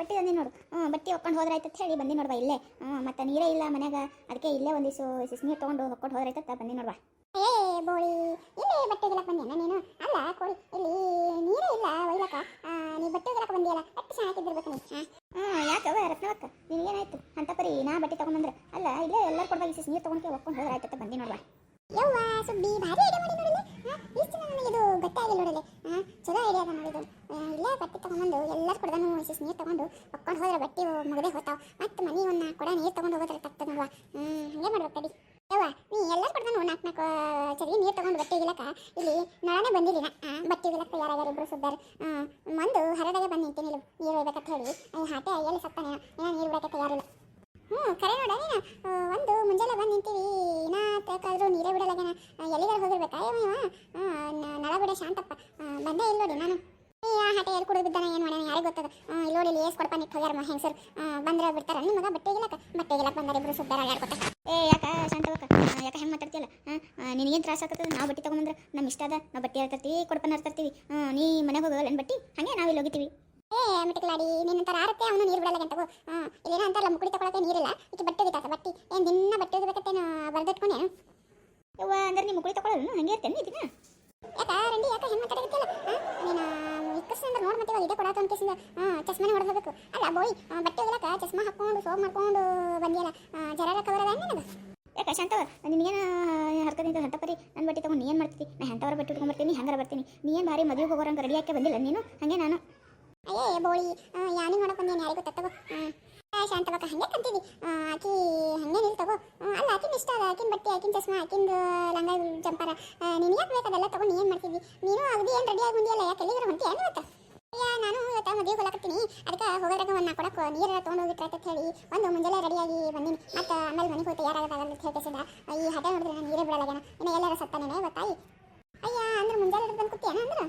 ಬಟ್ಟೆ ತಂದಿ ನೋಡು. ಹ್ಞೂ ಬಟ್ಟೆ ಹೊಕ್ಕೊಂಡು ಹೋದ್ರೆ ಅಂತ ಹೇಳಿ ಬಂದಿ ನೋಡುವ ಇಲ್ಲೇ. ಹ್ಞೂ ಮತ್ತೆ ನೀರೇ ಇಲ್ಲ ಮನ್ಯಾಗ. ಅದಕ್ಕೆ ಇಲ್ಲೇ ಒಂದಿಸು ಸಿಸ್ನಿ ನೀರು ತೊಗೊಂಡು ಹೊಕ್ಕೊಂಡು ಹೋದ್ರೆ ಆಯ್ತತ್ತ ಬಂದಿ ನೋಡ್ವಾ. ಏ ಬೋಳಿ ಇಲ್ಲೇ ಬಟ್ಟೆ ಒಗಿಲಕ್ ಬಂದೇನ ನೀನು? ಅಲ್ಲ ಕೋಳಿ ಇಲ್ಲಿ ನೀರೇ ಇಲ್ಲ ಒಯ್ಲಕ್ಕ. ನೀ ಬಟ್ಟೆ ಒಗಿಲಕ್ ಬಂದಿಯಲ್ಲ ಎಷ್ಟು ಚೆನ್ನಾಗಿದ್ದಿರ್ಬೇಕು ನೀ ಹ್ಞೂ ಯಾಕವ ರತ್ನವಕ್ಕ? ನಿನಗೇನಾಯ್ತು? ಅಂತ ಪರಿ ನಾ ಬಟ್ಟೆ ತಗೊಂಬಂದ್ರೆ ಅಲ್ಲ ಇಲ್ಲೇ ಎಲ್ಲರೂ ಕೊಡ್ಬೇಕು ಸಿಸ್ ನೀರು ತೊಗೊಂಡು ಹೊಕ್ಕೊಂಡು ಹೋದ್ರೆ ಆಯ್ತತ್ತ ಬಂದಿ ನೋಡ್ವಾ. ಯವ್ವ ಸುಬ್ಬಿ ಭಾರಿ ಐಡಿಯಾ ಮಾಡಿ ನೋಡಲೆ ಇಷ್ಟು ನನಗೆ ಇದು ಗೊತ್ತಾಗಿಲ್ಲ ನೋಡಲೆ ಚಲೋ ಐಡಿಯಾ ಅದ ನೋಡಿದು ಇಲ್ಲೇ ಬಟ್ಟೆ ತಗೊಂಬಂದು, ಎಲ್ಲರೂ ಕೊಡ್ದಾನು ಇಸಿಸ್ ನೀರು ತಗೊಂಡು ಹೊಕ್ಕೊಂಡು ಹೋದ್ರೆ ಬಟ್ಟೆ ಮುಗದೆ ಹೋಗ್ತಾವ ಮತ್ತೆ ಮನೆ ಒಂದು ಕೊಡ ನೀರು ತಗೊಂಡು ಹೋಗೋದ್ರೆ ತಗ್ತದ ನೋಡುವ. ಹಂಗೆ ಮಾಡ್ಬೇಕು ತಡಿ ಯವ್ವ, ನೀ ಎಲ್ಲರೂ ಕೊಡ್ದಾನು ನಾಲ್ಕು ನಾಲ್ಕು ಚರಿ ನೀರು ತಗೊಂಡು ಬಟ್ಟೆ ಇಲ್ಲಕ ಇಲ್ಲಿ ನಾಳೆ ಬಂದಿಲ್ಲ ಬಟ್ಟೆ ಇಲ್ಲಕ್ಕ ಯಾರ್ಯಾರು ಇಬ್ರು ಸುದ್ದಾರ. ಒಂದು ಹರದಾಗ ಬಂದು ನಿಂತೀನಿ ನೀರು ಹೋಗ್ಬೇಕಂತ ಹೇಳಿ. ಹಾಟೆ ಎಲ್ಲಿ ಸತ್ತಾನೆ ಏನೋ ನೀರು ಬಿಡಕ್ಕೆ ತಯಾರಿಲ್ಲ ಹ್ಞೂ ಕರೆ ನೋಡ ನೀನು. ಒಂದು ಮುಂಜಾನೆ ಬಂದು ನಿಂತೀವಿ. ತಕಾದ್ರೂ ನೀರೇ ಬಿಡಲಾಗೇನ ಎಲ್ಲಿಗಾರ ಹೋಗಿರ್ಬೇಕಾ? ಇವ ಇವ ಆ, ನ- ನಳ ಬಿಡ ಶಾಂತಪ್ಪ ಬಂದೇ ಇಲ್ಲ ನೋಡಿ ನಾನು. ಈ ಆ ಹಠ ಎಲ್ಲಿ ಕುಡಿದು ಏನು ಮಾಡ್ಯಾನ ಯಾರಿಗೆ ಗೊತ್ತದ? ಇಲ್ಲಿ ನೋಡಿ ಇಲ್ಲಿ ಏಸ್ ಕೊಡಪ್ಪ ನಿಟ್ಟು ಹೋಗ್ಯಾರ ಹೆಂಗಸರು. ಬಂದ್ರೆ ಬಿಡ್ತಾರ. ನಿಮಗ ಬಟ್ಟೆ ಇಲ್ಲಕ ಬಟ್ಟೆ ಇಲ್ಲಕ ಬಂದಾರ ಇಬ್ರು ಸುದ್ದಾರ ಗೊತ್ತ ಏ ಯಾಕ ಶಾಂತವಕ್ಕ ಯಾಕೆ ಹೆಂಗೆ ಮಾತಾಡ್ತಿಲ್ಲ ನಿನಗೇನು ತ್ರಾಸ ಆಗ್ತದೆ ನಾವು ಬಟ್ಟೆ ತೊಗೊಂಡ್ರೆ ನಮ್ಮ ಇಷ್ಟ ಅದ. ನಾವು ಬಟ್ಟೆ ಹರ್ತರ್ತೀವಿ ಕೊಡಪನ ತರ್ತೀವಿ ಹ್ಞೂ ನೀ ಮನೆಗೆ ಹೋಗಲ್ಲ ಏನು ಬಟ್ಟೆ? ಹಾಗೆ ನಾವು ಇಲ್ಲಿ ಹೋಗಿತೀವಿ ಏ ಮಿಟಕಲಾಡಿ ನಿನ್ನಂತರ ಆರತ್ತೆ ಅವನು ನೀರು ಬಿಡಲ್ಲ ಹಾಂ ಇಲ್ಲೇನೋ ಅಂತಾರಲ್ಲ ಮುಕುಳಿ ತಗೊಳಕ್ಕೆ ನೀರಿಲ್ಲ. ಇದು ಬಟ್ಟೆ ಒಗಿತಾತ ಬಟ್ಟಿ. ಏನು ದಿನ ಬಟ್ಟೆ ಒಗಿಬೇಕತ್ತೇನು ಬರ್ದಿಟ್ಕೊಂಡೇನು ಯವ್ವ ಅಂದ್ರೆ ತಗೊಳ್ಳಲ್ಲ ಹಂಗೆ ಇರ್ತೇನೆ ಇದನ್ನ ಯಾಕ, ರಂಡಿ, ಯಾಕ ಹೆಂಗೆ ಮಾತಾಡಕತ್ತಿಲ್ಲ ನೀನು ಇಕ್ಕಸ್ ಅಂದ್ರೆ ನೋಡಿ ಮತ್ತೆ ಇದೇ ಕೊಡಾತ ಅಲ್ಲ, ಬೋಯ್ ಬಟ್ಟೆ ಒಗಿಲಕ್ಕ ಚಸ್ಮಾ ಹಾಕೊಂಡು ಸೋಪ್ ಮಾಡ್ಕೊಂಡು ಬಂದಿಯಲ್ಲ ಜರ ಕವರ್ ಅದ ನಿನಗೆ? ಯಾಕೆ ಶಾಂತವ ನಿನಗೇನು ಹರ್ಕದಿಂದ ನನ್ನ ಬಟ್ಟೆ ತಗೊಂಡು ನೀ ಏನು ಮಾಡ್ತೀವಿ ನಾ ಬರ್ತೀನಿ, ಹಂಗಾರ ಬರ್ತೀನಿ? ನೀ ಏನು ಭಾರಿ ಮದುವೆಗೆ ಹೋಗೋರಂಗೆ ರೆಡಿ ಹಾಕಿ ಬಂದಿಲ್ಲ ನೀನು? ಹಾಗೆ ನಾನು. ಅಯ್ಯೇ, ಬೋಳಿ ಯಾನಿ ಮಾಡಕ್ ಬಂದೇನು ಯಾರಿಗೂ? ತತ್ತಗೋ ಶಾಂತವಕ್ಕ ಹಂಗೆ ಕಂತೀವಿ ಆಕಿ ಹಂಗೆ ನಿಲ್ ತಗೋ ಅಲ್ಲ ಆಕಿನ ಇಷ್ಟ ಅದ ಆಕಿನ ಬಟ್ಟೆ ಆಕಿನ ಚಸ್ಮಾ ಆಕಿಂದು ಲಂಗ ಜಂಪರ ನೀನು ಯಾಕೆ ಬೇಕದೆಲ್ಲ ತಗೊಂಡು ಏನು ಮಾಡ್ತೀವಿ? ನೀನು ಅಗದಿ ಏನು ರೆಡಿ ಆಗಿ ಬಂದಿಯಲ್ಲ? ಯಾಕೆ ಎಲ್ಲಿಗಾರ ಹೊಂಟಿ ಏನು ಇವತ್ತು? ನಾನು ಇವತ್ತು ಮದುವೆ ಹೋಗಕತ್ತೀನಿ ಅದಕ್ಕೆ ಹೋಗೋದ್ರಾಗ ಒಂದು ಕೊಡಕ್ಕೆ ನೀರೆಲ್ಲ ತೊಗೊಂಡು ಹೋಗಿಟ್ರೆ ಅಂತ ಹೇಳಿ ಒಂದು ಮುಂಜಾನೆ ರೆಡಿಯಾಗಿ ಬಂದೀನಿ. ಮತ್ತು ಆಮೇಲೆ ಮನೆಗೆ ಹೋಗಿ ತಯಾರಾಗದಾಗಲ್ಲ ಅಂತ ಹೇಳ್ಕೇಸಿಂದ ಈ ಹಠ ನೋಡಿದ್ರೆ ನಾನು ನೀರೇ ಬಿಡಲಾಗ್ಯಾನ ಇನ್ನು ಎಲ್ಲರೂ ಸತ್ತಾನೇನೆ ಗೊತ್ತಾಯಿ ಅಯ್ಯ, ಅಂದ್ರೆ ಮುಂಜಾನೆ ಹಿಡಿದು ಬಂದು ಕೂತಿಯೇನ ಅಂದ್ರೆ?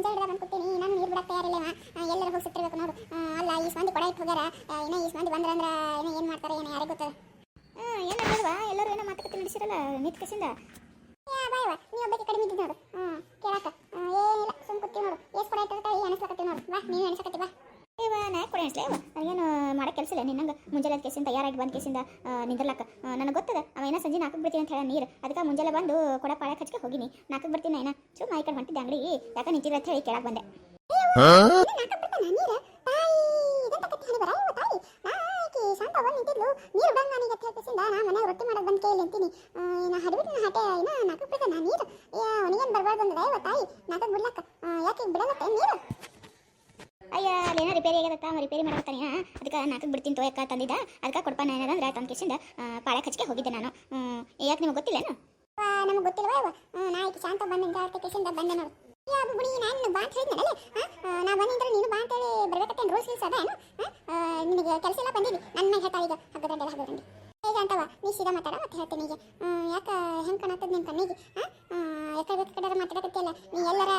ಮುಂಜಾನೆ ಹಿಡ್ದು ಬಂದು ಕೊಡ್ತೀನಿ ನಾನು ನೀರು ಬಿಡಕ್ಕೆ ತಯಾರಿಲ್ಲ ಎಲ್ಲರೂ ಹೋಗಿ ಸುತ್ತಿರ್ಬೇಕು ನೋಡು. ಅಲ್ಲ ಈ ಮಂದಿ ಕೊಡ ಇಟ್ಟು ಹೋಗ್ಯಾರ. ಇನ್ನ ಈ ಮಂದಿ ಬಂದ್ರ ಅಂದ್ರೆ ಏನೋ ಏನು ಮಾಡ್ತಾರೆ ಏನೋ ಯಾರಿಗೆ ಗೊತ್ತದ? ನೋಡುವ ಎಲ್ಲರೂ ಏನೋ ಮಾತುಕತೆ ನಡೆಸಿರಲ್ಲ ನಿತ್ಕಸಿಂದ ಯಾ ಬಾಯವ ನೀ ಒಬ್ಬಕ್ಕೆ ಕಡಿಮೆ ಇದ್ದಿದ್ದು ನೋಡು. ಹ್ಞೂ ಕೇಳಕ್ಕ ಆ, ಏನಿಲ್ಲ ಸುಮ್ ಕೂತಿ ನೋಡು. ಎಷ್ಟು ಕೊಡ ಈ ಅನಿಸ್ಲಕತ್ತಿ ನೋಡು. ಬಾ ನೀನು ಅನಿಸಕತ್ತಿ ಬಾ. ಏವ ನಾ ಕೊಡಿ ಅನ್ಸ್ಲೇ? ಇವ ನನಗೇನು ಮಾಡೋ ಕೆಲಸ ಇಲ್ಲ. ನಿನ್ನಂಗೆ ಮುಂಜಾನೆ ಕೇಸಿಂದ ತಯಾರಾಗಿ ಬಂದ ಕೇಸಿಂದ ನಿಂದಿರ್ಲಕ್ಕ? ನನಗೆ ಗೊತ್ತದ. ಅವ ಏನೋ ಸಂಜೆ ನಾಲ್ಕು ಬರ್ತೀನಿ ಅಂತ ಹೇಳ ನೀರು. ಅದಕ್ಕೆ ಮುಂಜಾನೆ ಬಂದು ಕೊಡ ಪಾಳ ಹಚ್ಕೆ ಹೋಗಿನಿ. ನಾಲ್ಕು ಬರ್ತೀನಿ ಏನ ಸುಮ್ಮ ಈ ಕಡೆ ಹೊಂಟಿದ್ದೆ ಅಂಗಡಿ. ಯಾಕೆ ನಿಂತಿರ ಅಂತ ಹೇಳಿ ಕೆಳಗೆ ಬಂದೆ. ನೀರು? ಬಂದು ನನಗೆ ಹೇಳ್ಕೇಸಿಂದ ನಾ ಮನೆ ರೊಟ್ಟಿ ಮಾಡೋದು ಬಂದು ಕೇಳಿ ಅಂತೀನಿ ನಾ ಹಡಬಿಟ್ಟು ಹಟೆ ಏನ ನಾಲ್ಕು ಬಿಡ್ದ ನಾ ನೀರು? ಅವನಿಗೇನು ಬರ್ಬಾರ್ದು ಅಂದ್ರೆ ತಾಯಿ ನಾಲ್ಕು ಬಿಡ್ಲಕ್ಕ. ಯಾಕೆ ಬಿಡಲತ್ತೆ ನೀರು? ಅಯ್ಯ ಅಲ್ಲೇನೋ ರಿಪೇರಿ ಆಗ್ಯದಕ್ಕ ರಿಪೇರಿ ಮಾಡ್ತಾನೆ ಅದಕ್ಕೆ ನಾಲ್ಕು ಬಿಡ್ತೀನಿ ತೋಯಕ್ಕ ತಂದಿದ್ದ? ಅದಕ್ಕೆ ನಾನು ಏನದಂದ್ರೆ ತಂದು ಕೇಸಿಂದ ಪಾಳೆ ಹಚ್ಕೆ ಹೋಗಿದ್ದೆ ನಾನು. ಯಾಕೆ ನಿಮಗೆ ಗೊತ್ತಿಲ್ಲೇನು ನಮಗೆ ಗೊತ್ತಿಲ್ವ ನಾ ಈಗ ಶಾಂತ ಬಂದಿಂದ ಅಂತ ಕೇಸಿಂದ ಬಂದೆ ನೋಡು. ಯಾ ಬುಡಿ ನಾನು ಬಾ ಅಂತ ಹೇಳಿದ್ನಲ್ಲ ನಾ ಬಂದಿದ್ರೆ ನೀನು ಬಾ ಅಂತೇಳಿ ಬರ್ಬೇಕತ್ತೇನು ರೂಲ್ಸ್ ಗೀಲ್ಸ್ ಅದ ಏನು? ಆ, ನಿನಗೆ ಕೆಲಸ ಎಲ್ಲ ಬಂದಿರಿ ನನ್ನ ಹೇಳ್ತಾ ಈಗ ಹಗ್ಗದಂಡೆ ಹಗ್ಗದಂಡೆ. ಹೇಗೆ ಅಂತವ ನೀ ಸೀದಾ ಮಾತಾಡ ಮತ್ತೆ ಹೇಳ್ತೀನಿ ಈಗ ಯಾಕೆ ಹೆಂಗೆ ಕಾಣತ್ತದ ನಿನ್ನ ಕಣ್ಣಿಗೆ? ಯಾಕೆ ಬೇಕಾದ್ರೆ ಮಾತಾಡಕತ್ತಿಯಲ್ಲ? ನೀ ಎಲ್ಲರ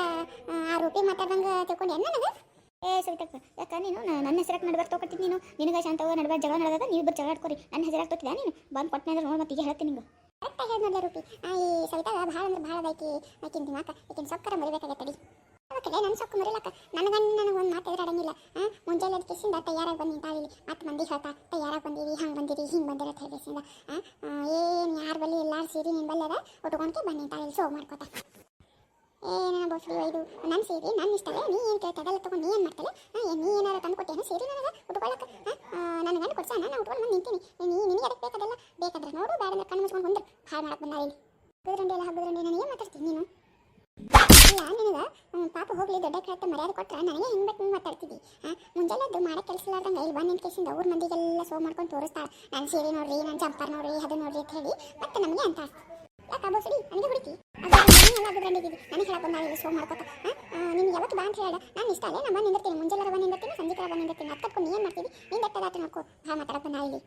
ಆ ರೂಪಿ ಮಾತಾಡ್ದಂಗೆ ತಿಳ್ಕೊಂಡು ಏನು ನನಗೆ? ಏ ಸವಿತಕ್ಕ ಯಾಕ ನೀನು? ನನ್ನ ಹೆಸರಾಕ್ ನಡ್ಬಾರ್ದು ತೊಗೊತೀನಿ ನೀನು? ನಿನಗೆ ಶಾಂತವ ನಡ್ಬಾರ್ದು ಜಗಳ ನಡೆದ ನೀವು ಇಬ್ಬರು ಜಗಳ ಆಡ್ಕೊರಿ. ನನ್ನ ಹೆಸರಾಗ ತೊತ್ತಿದ್ಯಾ ನೀನು? ಬಂದು ಕೊಟ್ಟನೆ ಅಂದ್ರೆ ನೋಡಿ ಮತ್ತೆ ಹೇಳ್ತೀನಿ ನಿಂಗೆ. ಕರೆಕ್ಟಾಗಿ ಹೇಳಿದ್ನಲ್ಲ ರೂಪಿ. ಆ, ಈ ಸವಿತಾಗ ಭಾಳ ಅಂದ್ರೆ ಭಾಳ ಅದೈತಿ ಆಕಿನ ಮಾತ ಆಕಿನ ಸೊಕ್ಕರ ಮರಿಬೇಕಾಗತ್ತಡಿ ಅದಕ್ಕೆ ನನ್ನ ಸೊಕ್ಕ ಮರಿಲಕ್ಕ. ನನಗೆ ನನಗೆ ಒಂದು ಮಾತು ಎದುರಾಡಂಗಿಲ್ಲ. ಆ ಮುಂಜಾನೆ ಅದು ಕಿಸಿಂದ ತಯಾರಾಗಿ ಬಂದು ನಿಂತಾಳಿ ಮತ್ತೆ ಮಂದಿ ಹೇಳ್ತಾ ತಯಾರಾಗಿ ಬಂದಿರಿ ಹಂಗೆ ಬಂದಿರಿ ಹಿಂಗೆ ಬಂದಿರ ಅಂತ ಹೇಳಿಸಿಂದ ಏನು ಯಾರ ಬಲ್ಲಿ ಎಲ್ಲಾರು ಸೇರಿ ನಿನ್ನ ಬಲ್ಲಿ ಅದ? ಉಟ್ಕೊಂಡ್ಕೆ ಬಂದು ನಿಂತಾಳಿ ಸೋ ಮಾಡ್ಕೋತಾ ಏನ ಬೋಸ್ರಿ ಇದು ನನ್ನ ಸೀರೆ ನನ್ನ ಇಷ್ಟಲೇ ನೀ ಏನು ಕೇಳ್ತಾ ಅದೆಲ್ಲ ತಗೊಂಡು ನೀ ಏನು ಮಾಡ್ತಲ್ಲ ನೀ ಏನಾರ ತಂದು ಕೊಟ್ಟೇನು ಸೀರೆ ನನಗೆ? ಉಟ್ಕೊಳ್ಳಕ್ಕೆ ನನ್ನ ಗಂಡು ಕೊಡ್ಸ? ನಾನು ಉಟ್ಕೊಂಡು ನಾನು ನಿಂತೀನಿ. ನೀ ನಿನಗೆ ಅದಕ್ಕೆ ಬೇಕಾದಲ್ಲ? ಬೇಕಾದ್ರೆ ನೋಡು, ಬೇಡ ಅಂದ್ರೆ ಕಣ್ಣು ಮುಚ್ಕೊಂಡು ಬಂದ್ರೆ ಹಾಳು ಮಾಡಕ್ಕೆ ಬಂದ ಇಲ್ಲಿ. ಹಗ್ಗದ್ರಂಡಿ ಎಲ್ಲ ಹಗ್ಗದ್ರಂಡಿ ನಾನು ಏನು ಮಾತಾಡ್ತೀನಿ ನೀನು? ಇಲ್ಲ, ನಿನಗೆ ಪಾಪ ಹೋಗಲಿ, ದೊಡ್ಡ ಕೇಳ್ತಾ ಮರ್ಯಾದೆ ಕೊಟ್ಟರೆ ನನಗೆ ಹಿಂಗೆ ಬೇಕು ಮಾತಾಡ್ತಿದ್ದಿ? ಹಾಂ ಮುಂಜಾನೆ ಅದು ಮಾಡೋ ಕೆಲಸ ಇಲ್ಲಾರ್ದಂಗೆ ಇಲ್ಲಿ ಬಂದು ನಿಂತ ಕೇಸಿಂದ ಊರ ಮಂದಿಗೆಲ್ಲ ಸೋ ಮಾಡ್ಕೊಂಡು ತೋರಿಸ್ತಾಳೆ. ನಾನು ಸೀರೆ ನೋಡ್ರಿ ನನ್ನ ಜಂಪರ್ ನೋಡ್ರಿ, ಅದು ನೋಡ್ರಿ ಅಂತ ಹೇಳಿ ಮತ್ತೆ ನಮಗೆ ಅಂತ ಯಾಕೆ ಬೋಸಡಿ ನನಗೆ ಹುಡುಕಿ. ನನಗೆ ಹೇಳಕ್ ಬಂದ ಸೋ ಮಾಡ್ಕೊತ. ನಿಮ್ಗೆ ಯಾವತ್ತು ಬಾ ಅಂತ ಹೇಳ ನಾನು ಇಷ್ಟ ಅಲ್ಲೇ ನಿಂದಿರ್ತೀನಿ. ಮುಂಜಾನೆ ಬಂದು ನಿಂದಿರ್ತೀನಿ, ಸಂಜೆ ಕಡೆ ಬಂದು ನಿಂದಿರ್ತೀನಿ ಕಟ್ಕೊಂಡು ಏನು ಮಾಡ್ತೀವಿ. ನೀನು ಬೆಟ್ಟದಾಟ ನೋಡ್ಕೋ. ಹಾ ಬಂದ ಇಲ್ಲಿ.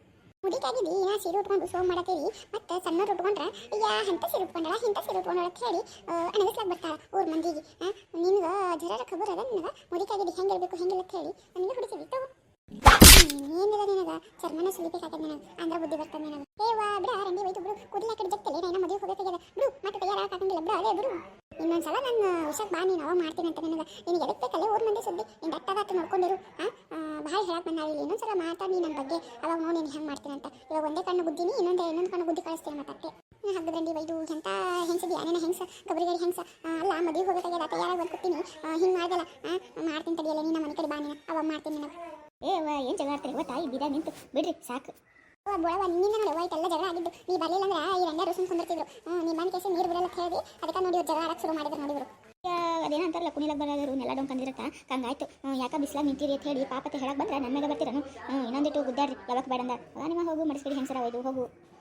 ನಾ ಸೀರೆ ಉಟ್ಕೊಂಡು ಶೋ ಮಾಡತ್ತೀವಿ ಮತ್ತೆ ಸಣ್ಣವ್ರು ಉಟ್ಕೊಂಡ್ರೆ ಯಾ ಅಂತ ಸೀರೆ ಉಟ್ಕೊಂಡಳ ಇಂಥ ಸೀರೆ ಉಟ್ಕೊಂಡಳ ಅಂತ ಹೇಳಿ ಅಣಗಿಸ್ಲಾಕ್ ಬರ್ತಾಳ ಊರ ಮಂದಿಗೆ. ನಿನ್ಗೆ ಜರ ಖಬರ್ ಅದ ನಿನಗೆ? ಮುಡಿಕಾಗಿದ್ದಿ ಹೆಂಗೆ ಇರಬೇಕು ಹೆಂಗಿಲ್ಲ ಅಂತ ಹೇಳಿ. ನನಗೆ ಹುಡುಕಿದ್ವಿ ತಗೋ ಏನಿಲ್ಲ ನಿನಗ? ಚರ್ಮನ ಸುಲಿಬೇಕಾಗ್ಯದ ನನಗೆ? ಅಂದ್ರ ಬುದ್ಧಿ ಬರ್ತದ ನನಗೆ? ಏ ವಾ ಬಿಡ, ರಂಡಿ ಹೋಯ್ತು ಬಿಡು. ಕೂದಲ ಕಡೆ ಜಗ್ತಲೆ ನಾನು ಮದುವೆ ಹೋಗಬೇಕಾಗ್ಯದ. ಬಿಡು, ಮತ್ತೆ ತಯಾರಾಗಕ್ಕಾಗಂಗಿಲ್ಲ ಬಿಡ, ಅದೇ ಬಿಡು. ಇನ್ನೊಂದ್ಸಲ ನನ್ನ ವಿಷಯಕ್ಕೆ ಬಾ, ನೀನು ಅವ ಮಾಡ್ತೀನಿ ಅಂತ ನಿನಗ. ನಿನಗೆ ಎದಕ್ಕೆ ಬೇಕಲ್ಲೇ ಊರ್ ಮಂದಿ ಸುದ್ದಿ? ನಿನ್ ದಟ್ಟಾಗತ್ತು ನೋಡ್ಕೊಂಡಿರು ಹಾಂ ಭಾಳ ಹೇಳಕ್ ಬಂದ ಇಲ್ಲಿ. ಇನ್ನೊಂದ್ಸಲ ಮಾತಾಡಿ ನನ್ನ ಬಗ್ಗೆ. ಅವಾಗ ನೋಡಿ ನೀನು ಹೆಂಗೆ ಮಾಡ್ತೀನಿ ಅಂತ. ಇವಾಗ ಒಂದೇ ಕಣ್ಣು ಬುದ್ಧಿನಿ ಇನ್ನೊಂದೇ ಇನ್ನೊಂದು ಕಣ್ಣು ಗುದ್ದಿ ಕಳಿಸ್ತೀನಿ ಮತ್ತೆ ಹಗ್ಗದಂಡಿ ಬೈದು ಎಂತ ಹೆಂಗಸದಿ ಅನೇನ ಹೆಂಗಸ? ಗಬರಿಗರಿ ಹೆಂಗಸ? ಅಲ್ಲ, ಮದುವೆ ಹೋಗಬೇಕಾಗ್ಯದ, ತಯಾರಾಗಿ ಬಂದ್ಕೊತೀನಿ ಹಿಂಗೆ ಮಾಡ್ದಲ್ಲ. ಮಾಡ್ತೀನಿ ತಡಿಯಲ್ಲ, ನೀನು ಮನೆ ಕಡೆ ಬಾ, ನೀನು. ಅವಾಗ ಮಾಡ್ತೀನಿ ನಿನಗೆ. ಏ, ವ, ಏನು ಜಗಳ ಆಡ್ತಾರೆ? ಗೊತ್ತಾ? ಈ ಬಿದಾಗ ನಿಂತು. ಬಿಡ್ರಿ, ಸಾಕು. ಬೋಳವ ನಿನ್ನಿಂದ ನೋಡಿ ಹೋಯ್ತೆಲ್ಲ ಜಗಳ ಆಗಿದ್ದು. ನೀ ಬರಲಿಲ್ಲ ಅಂದ್ರೆ ಈ ರಂಗ ರುಸುಮ್ ಕುಂದಿರ್ತಿದ್ರು. ಹ್ಞೂ ನೀ ಬಂದ ಕೇಸಿ ನೀರು ಬಿಡಲ್ಲ ಹೇಳಿ. ಅದಕ್ಕೆ ನೋಡಿ ಜಗಳ ಆಡಕ್ಕೆ ಶುರು ಮಾಡಿದ್ರು ನೋಡಿದ್ರು ಅದೇನೋ ಅಂತಾರಲ್ಲ ಕುಣಿಲಕ್ಕೆ ಬರೋರು ನೆಲ ಡೊಂಕಂದಿರತ್ತ ಹಂಗಾಯ್ತು ಹ್ಞೂ ಯಾಕೆ ಬಿಸ್ಲಾಗ ನಿಂತಿರಿ ಅಂತ ಹೇಳಿ ಪಾಪತ್ತೆ ಹೇಳಕ್ಕೆ ಬಂದ್ರೆ ನನ್ನ ಮೇಲೆ ಬರ್ತೀರನು. ಇನ್ನೊಂದಿಟ್ಟು ಗುದ್ದಾಡ್ರಿ. ಯಾವಾಗ ಬೇಡಂದ? ನಿಮ್ಮ ಹೋಗು, ಮಡಿಸ್ಬಿಡಿ ಹೆಂಗಸರ ಹೋಯ್ತು ಹೋಗು.